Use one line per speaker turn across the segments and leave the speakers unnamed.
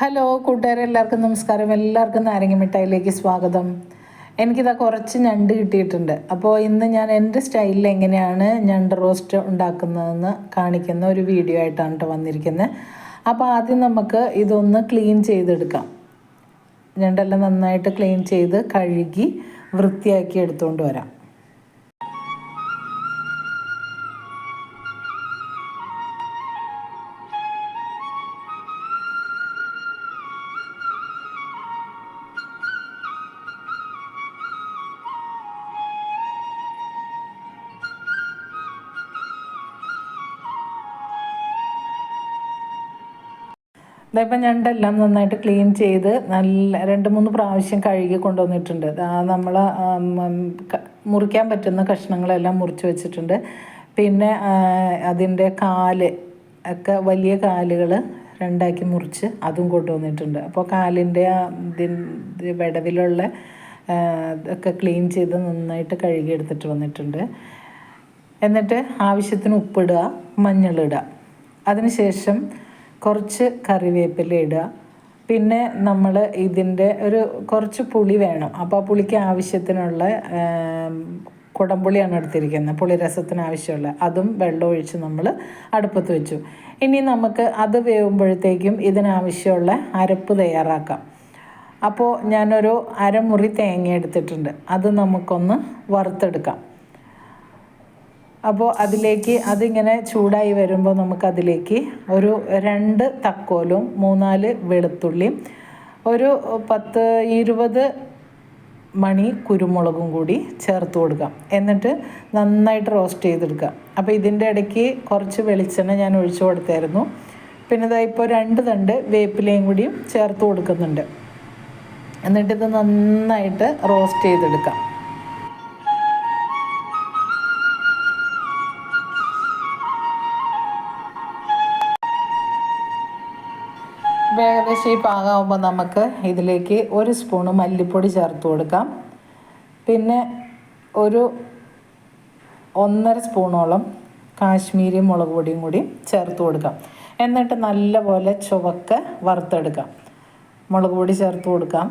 Hello കൂട്ടുകാരെ എല്ലാവർക്കും നമസ്കാരം. എല്ലാവർക്കും നാരങ്ങ മിഠായിലേക്ക് സ്വാഗതം. എനിക്കിതാ കുറച്ച് ഞണ്ട് കിട്ടിയിട്ടുണ്ട്. അപ്പോൾ ഇന്ന് ഞാൻ എന്റെ സ്റ്റൈലിൽ എങ്ങനെയാണ് ഞണ്ട് റോസ്റ്റ് ഉണ്ടാക്കുന്നതെന്ന് കാണിക്കുന്ന ഒരു വീഡിയോ ആയിട്ടാണ് കേട്ടോ വന്നിരിക്കുന്നത് അപ്പോൾ ആദ്യം നമുക്ക് ഇതൊന്ന് ക്ലീൻ ചെയ്തെടുക്കാം. ഞണ്ടെല്ലാം നന്നായിട്ട് ക്ലീൻ ചെയ്ത് കഴുകി വൃത്തിയാക്കി എടുത്തുകൊണ്ട് വരാം. ഇതേപ്പം ഞണ്ടെല്ലാം നന്നായിട്ട് ക്ലീൻ ചെയ്ത് നല്ല രണ്ട് മൂന്ന് പ്രാവശ്യം കഴുകി കൊണ്ടുവന്നിട്ടുണ്ട്. നമ്മൾ മുറിക്കാൻ പറ്റുന്ന കഷ്ണങ്ങളെല്ലാം മുറിച്ച് വെച്ചിട്ടുണ്ട്. പിന്നെ അതിന്റെ കാൽ ഒക്കെ വലിയ കാലുകൾ രണ്ടാക്കി മുറിച്ച് അതും കൊണ്ടുവന്നിട്ടുണ്ട്. അപ്പോൾ കാലിന്റെ ഇതിന്റെ വിടവിലുള്ള ഒക്കെ ക്ലീൻ ചെയ്ത് നന്നായിട്ട് കഴുകി എടുത്തിട്ട് വന്നിട്ടുണ്ട്. എന്നിട്ട് ആവശ്യത്തിന് ഉപ്പിടുക മഞ്ഞളിടുക. അതിനുശേഷം കുറച്ച് കറിവേപ്പില ഇടുക. പിന്നെ നമ്മൾ ഇതിന്റെ ഒരു കുറച്ച് പുളി വേണം. അപ്പോൾ ആ പുളിക്ക് ആവശ്യത്തിനുള്ള കുടംപുളിയാണ് എടുത്തിരിക്കുന്നത്. പുളി രസത്തിന് ആവശ്യമുള്ള. അതും വെള്ളം ഒഴിച്ച് നമ്മൾ അടുപ്പത്ത് വെച്ചു. ഇനി നമുക്ക് അത് വേവുമ്പോഴത്തേക്കും ഇതിനാവശ്യമുള്ള അരപ്പ് തയ്യാറാക്കാം. അപ്പോൾ ഞാനൊരു അരമുറി തേങ്ങ എടുത്തിട്ടുണ്ട്. അത് നമുക്കൊന്ന് വറുത്തെടുക്കാം. അപ്പോൾ അതിലേക്ക് അതിങ്ങനെ ചൂടായി വരുമ്പോൾ നമുക്കതിലേക്ക് ഒരു രണ്ട് തക്കോലും മൂന്നാൽ വെളുത്തുള്ളിയും ഒരു പത്ത് ഇരുപത് മണി കുരുമുളകും കൂടി ചേർത്ത് കൊടുക്കാം. എന്നിട്ട് നന്നായിട്ട് റോസ്റ്റ് ചെയ്തെടുക്കുക. അപ്പോൾ ഇതിന്റെ ഇടയ്ക്ക് കുറച്ച് വെളിച്ചെണ്ണ ഞാൻ ഒഴിച്ചു കൊടുത്തായിരുന്നു. പിന്നെ ഇതാ ഇപ്പോൾ രണ്ട് തണ്ട് വേപ്പിലയും കൂടിയും ചേർത്ത് കൊടുക്കുന്നുണ്ട്. ഇത് നന്നായിട്ട് റോസ്റ്റ് ചെയ്തെടുക്കാം. ഏകദേശം ആകാവുമ്പോൾ നമുക്ക് ഇതിലേക്ക് ഒരു സ്പൂണ് മല്ലിപ്പൊടി ചേർത്ത് കൊടുക്കാം. പിന്നെ ഒരു ഒന്നര സ്പൂണോളം കാശ്മീരി മുളക് പൊടിയും കൂടി ചേർത്ത് കൊടുക്കാം. എന്നിട്ട് നല്ലപോലെ ചുവക്ക വറുത്തെടുക്കാം. മുളക് പൊടി ചേർത്ത് കൊടുക്കാം.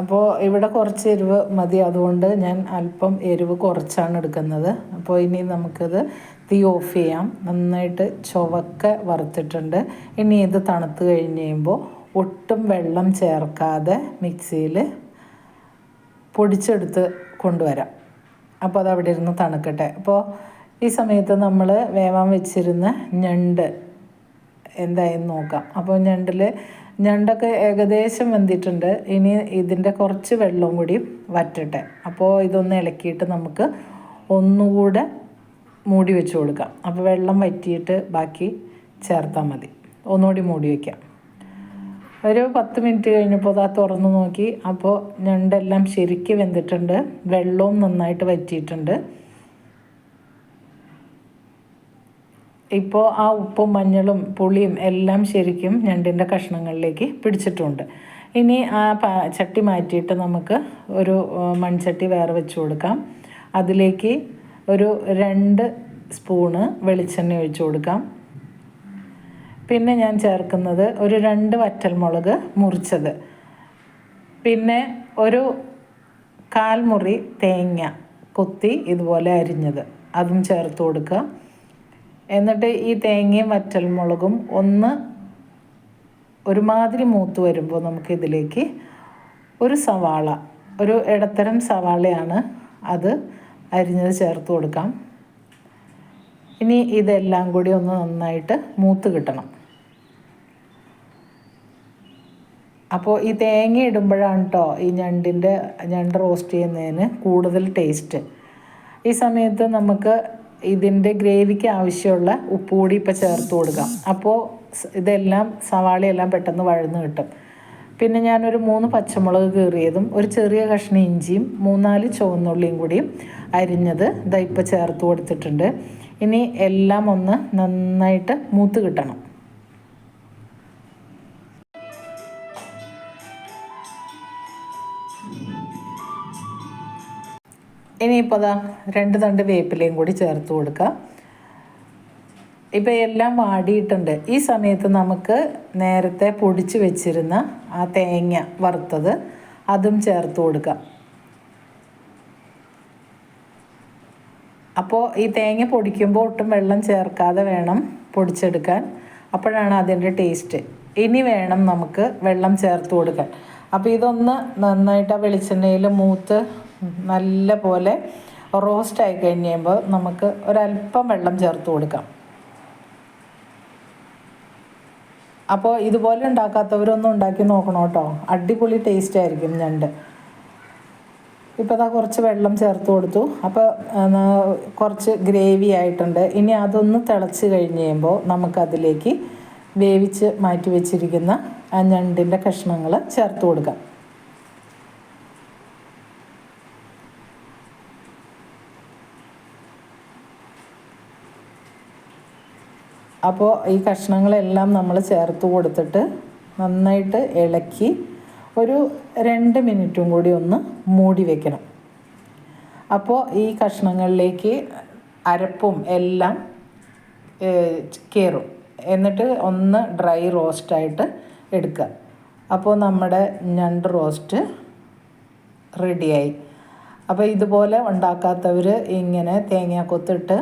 അപ്പോൾ ഇവിടെ കുറച്ച് എരിവ് മതി. അതുകൊണ്ട് ഞാൻ അല്പം എരിവ് കുറച്ചാണ് എടുക്കുന്നത്. അപ്പോൾ ഇനി നമുക്കത് തീ ഓഫ് ചെയ്യാം. നന്നായിട്ട് ചുവക്ക വറുത്തിട്ടുണ്ട്. ഇനി ഇത് തണുത്ത് കഴിഞ്ഞ് കഴിയുമ്പോൾ ഒട്ടും വെള്ളം ചേർക്കാതെ മിക്സിയിൽ പൊടിച്ചെടുത്ത് കൊണ്ടുവരാം. അപ്പോൾ അത് അവിടെ ഇരുന്ന് തണുക്കട്ടെ. അപ്പോൾ ഈ സമയത്ത് നമ്മൾ വേവാൻ വെച്ചിരുന്ന ഞണ്ട് എന്തായെന്ന് നോക്കാം. അപ്പോൾ ഞണ്ടിൽ ഞണ്ടൊക്കെ ഏകദേശം വെന്തിട്ടുണ്ട്. ഇനി ഇതിന്റെ കുറച്ച് വെള്ളവും കൂടി വറ്റട്ടെ. അപ്പോൾ ഇതൊന്ന് ഇളക്കിയിട്ട് നമുക്ക് ഒന്നുകൂടെ മൂടി വെച്ച് കൊടുക്കാം. അപ്പോൾ വെള്ളം വറ്റിയിട്ട് ബാക്കി ചേർത്താൽ മതി. ഒന്നുകൂടി മൂടി വയ്ക്കാം ഒരു പത്ത് മിനിറ്റ് കഴിഞ്ഞപ്പോൾ അത് തുറന്ന് നോക്കി. അപ്പോൾ ഞണ്ടെല്ലാം ശരിക്ക് വെന്തിട്ടുണ്ട്. വെള്ളവും നന്നായിട്ട് വറ്റിയിട്ടുണ്ട്. ഇപ്പോൾ ആ ഉപ്പും മഞ്ഞളും പുളിയും എല്ലാം ശരിക്കും ഞണ്ടിന്റെ കഷ്ണങ്ങളിലേക്ക് പിടിച്ചിട്ടുണ്ട്. ഇനി ആ ചട്ടി മാറ്റിയിട്ട് നമുക്ക് ഒരു മൺചട്ടി വേറെ വെച്ച് കൊടുക്കാം. അതിലേക്ക് ഒരു രണ്ട് സ്പൂണ് വെളിച്ചെണ്ണ ഒഴിച്ചു കൊടുക്കാം. പിന്നെ ഞാൻ ചേർക്കുന്നത് ഒരു രണ്ട് വറ്റൽമുളക് മുറിച്ചത്. പിന്നെ ഒരു കാൽമുറി തേങ്ങ കൊത്തി ഇതുപോലെ അരിഞ്ഞത്. അതും ചേർത്ത് കൊടുക്കുക. എന്നിട്ട് ഈ തേങ്ങയും വറ്റൽമുളകും ഒന്ന് ഒരുമാതിരി മൂത്ത് വരുമ്പോൾ നമുക്ക് ഇതിലേക്ക് ഒരു സവാള ഒരു ഇടത്തരം സവാളയാണ് അത് അരിഞ്ഞത് ചേർത്ത് കൊടുക്കാം. ഇനി ഇതെല്ലാം കൂടി ഒന്ന് നന്നായിട്ട് മൂത്ത് കിട്ടണം. അപ്പോൾ ഈ തേങ്ങ ഇടുമ്പോഴാണ് കേട്ടോ ഈ ഞണ്ടിന്റെ ഞണ്ട് റോസ്റ്റ് ചെയ്യുന്നതിന് കൂടുതൽ ടേസ്റ്റ് ഈ സമയത്ത് നമുക്ക് ഇതിന്റെ ഗ്രേവിക്ക് ആവശ്യമുള്ള ഉപ്പ് കൂടി ഇപ്പോൾ ചേർത്ത് കൊടുക്കാം. അപ്പോൾ ഇതെല്ലാം സവാളയെല്ലാം പെട്ടെന്ന് വഴന്ന് കിട്ടും. പിന്നെ ഞാനൊരു മൂന്ന് പച്ചമുളക് കീറിയതും ഒരു ചെറിയ കഷ്ണം ഇഞ്ചിയും മൂന്നാൽ ചുവന്നുള്ളിയും കൂടി അരിഞ്ഞത് ദൈപ്പ ചേർത്ത് കൊടുത്തിട്ടുണ്ട്. ഇനി എല്ലാം ഒന്ന് നന്നായിട്ട് മൂത്ത് കിട്ടണം. ഇനിയിപ്പോൾ അതാ രണ്ട് തണ്ട് വേപ്പിലയും കൂടി ചേർത്ത് കൊടുക്കുക ഇപ്പം എല്ലാം വാടിയിട്ടുണ്ട്. ഈ സമയത്ത് നമുക്ക് നേരത്തെ പൊടിച്ച് വെച്ചിരുന്ന ആ തേങ്ങ വറുത്തത് അതും ചേർത്ത് കൊടുക്കാം. അപ്പോൾ ഈ തേങ്ങ പൊടിക്കുമ്പോൾ ഒട്ടും വെള്ളം ചേർക്കാതെ വേണം പൊടിച്ചെടുക്കാൻ. അപ്പോഴാണ് അതിന്റെ ടേസ്റ്റ്. ഇനി വേണം നമുക്ക് വെള്ളം ചേർത്ത് കൊടുക്കാൻ. അപ്പോൾ ഇതൊന്ന് നന്നായിട്ട് ആ വെളിച്ചെണ്ണയിൽ മൂത്ത് നല്ല പോലെ റോസ്റ്റ് ആയി കഴിയുമ്പോൾ നമുക്ക് ഒരല്പം വെള്ളം ചേർത്ത് കൊടുക്കാം. അപ്പോൾ ഇതുപോലെ ഉണ്ടാക്കാത്തവരൊന്നും ഉണ്ടാക്കി നോക്കണം കേട്ടോ. അടിപൊളി ടേസ്റ്റ് ആയിരിക്കും ഞണ്ട്. ഇപ്പോൾ അതാ കുറച്ച് വെള്ളം ചേർത്ത് കൊടുത്തു. അപ്പോൾ കുറച്ച് ഗ്രേവി ആയിട്ടുണ്ട്. ഇനി അതൊന്ന് തിളച്ച് കഴിഞ്ഞ് കഴിയുമ്പോൾ നമുക്കതിലേക്ക് വേവിച്ച് മാറ്റി വെച്ചിരിക്കുന്ന ആ ഞണ്ടിന്റെ കഷ്ണങ്ങൾ ചേർത്ത് കൊടുക്കാം. അപ്പോൾ ഈ കഷ്ണങ്ങളെല്ലാം നമ്മൾ ചേർത്ത് കൊടുത്തിട്ട് നന്നായിട്ട് ഇളക്കി ഒരു രണ്ട് മിനിറ്റും കൂടി ഒന്ന് മൂടി വെക്കണം. അപ്പോൾ ഈ കഷ്ണങ്ങളിലേക്ക് അരപ്പും എല്ലാം കയറും എന്നിട്ട് ഒന്ന് ഡ്രൈ റോസ്റ്റായിട്ട് എടുക്കുക അപ്പോൾ നമ്മുടെ ഞണ്ട് റോസ്റ്റ് റെഡിയായി. അപ്പോൾ ഇതുപോലെ ഉണ്ടാക്കാത്തവർ ഇങ്ങനെ തേങ്ങ കൊത്തിട്ട്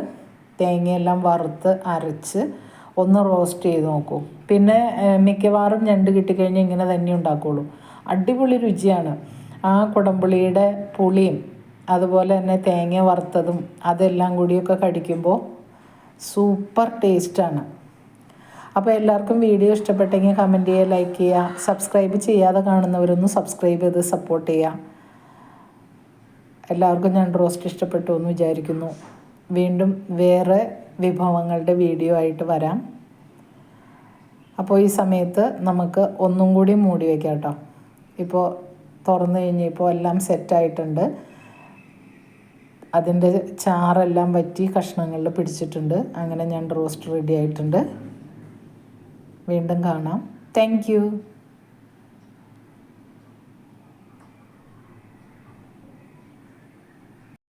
തേങ്ങയെല്ലാം വറുത്ത് അരച്ച് ഒന്ന് റോസ്റ്റ് ചെയ്ത് നോക്കൂ. പിന്നെ മിക്കവാറും ഞണ്ട് കിട്ടിക്കഴിഞ്ഞാൽ ഇങ്ങനെ തന്നെ ഉണ്ടാക്കുകയുള്ളൂ അടിപൊളി രുചിയാണ്. ആ കുടംപുളിയുടെ പുളിയും അതുപോലെ തന്നെ തേങ്ങ വറുത്തതും അതെല്ലാം കൂടിയൊക്കെ കടിക്കുമ്പോൾ സൂപ്പർ ടേസ്റ്റാണ്. അപ്പോൾ എല്ലാവർക്കും വീഡിയോ ഇഷ്ടപ്പെട്ടെങ്കിൽ കമന്റ് ചെയ്യുക ലൈക്ക് ചെയ്യുക സബ്സ്ക്രൈബ് ചെയ്യാതെ കാണുന്നവരൊന്ന് സബ്സ്ക്രൈബ് ചെയ്ത് സപ്പോർട്ട് ചെയ്യുക. എല്ലാവർക്കും ഞാൻ റോസ്റ്റ് ഇഷ്ടപ്പെട്ടു എന്ന് വിചാരിക്കുന്നു. വീണ്ടും വേറെ വിഭവങ്ങളുടെ വീഡിയോ ആയിട്ട് വരാം. അപ്പോൾ ഈ സമയത്ത് നമുക്ക് ഒന്നും കൂടി മൂടി വയ്ക്കാം കേട്ടോ ഇപ്പോൾ തുറന്നു കഴിഞ്ഞപ്പോൾ എല്ലാം സെറ്റായിട്ടുണ്ട് അതിന്റെ ചാറെല്ലാം വറ്റി കഷ്ണങ്ങളിൽ പിടിച്ചിട്ടുണ്ട്. അങ്ങനെ ഞാൻ റോസ്റ്റ് റെഡി ആയിട്ടുണ്ട്. വീണ്ടും കാണാം. താങ്ക്